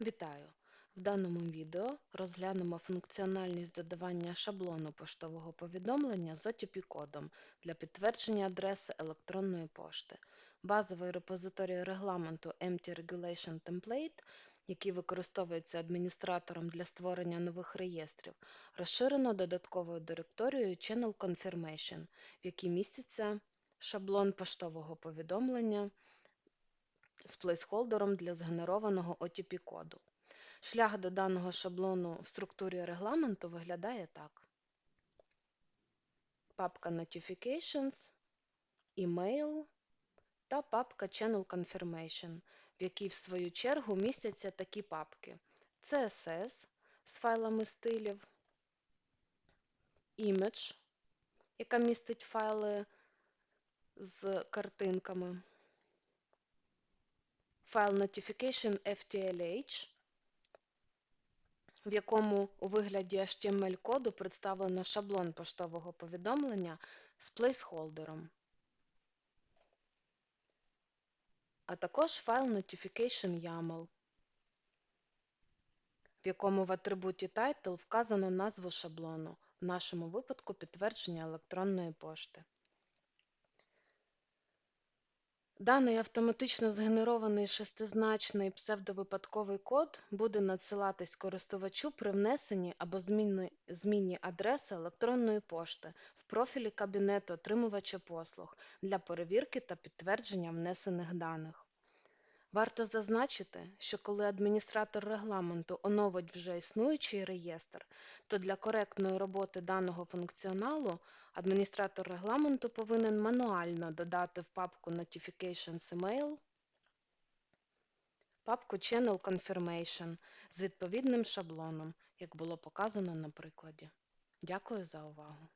Вітаю! В даному відео розглянемо функціональність додавання шаблону поштового повідомлення з OTP-кодом для підтвердження адреси електронної пошти. Базовий репозиторій регламенту Empty Regulation Template, який використовується адміністратором для створення нових реєстрів, розширено додатковою директорією Channel Confirmation, в якій міститься шаблон поштового повідомлення з плейсхолдером для згенерованого OTP-коду. Шлях до даного шаблону в структурі регламенту виглядає так. Папка Notifications, Email та папка Channel Confirmation, в якій в свою чергу містяться такі папки CSS з файлами стилів, Image, яка містить файли з картинками, файл Notification FTLH, в якому у вигляді HTML-коду представлено шаблон поштового повідомлення з плейсхолдером, а також файл Notification YAML, в якому в атрибуті Title вказано назву шаблону, в нашому випадку підтвердження електронної пошти. Даний автоматично згенерований шестизначний псевдовипадковий код буде надсилатись користувачу при внесенні або зміні, зміні адреси електронної пошти в профілі кабінету отримувача послуг для перевірки та підтвердження внесених даних. Варто зазначити, що коли адміністратор регламенту оновить вже існуючий реєстр, то для коректної роботи даного функціоналу адміністратор регламенту повинен мануально додати в папку Notifications Email папку Channel Confirmation з відповідним шаблоном, як було показано на прикладі. Дякую за увагу!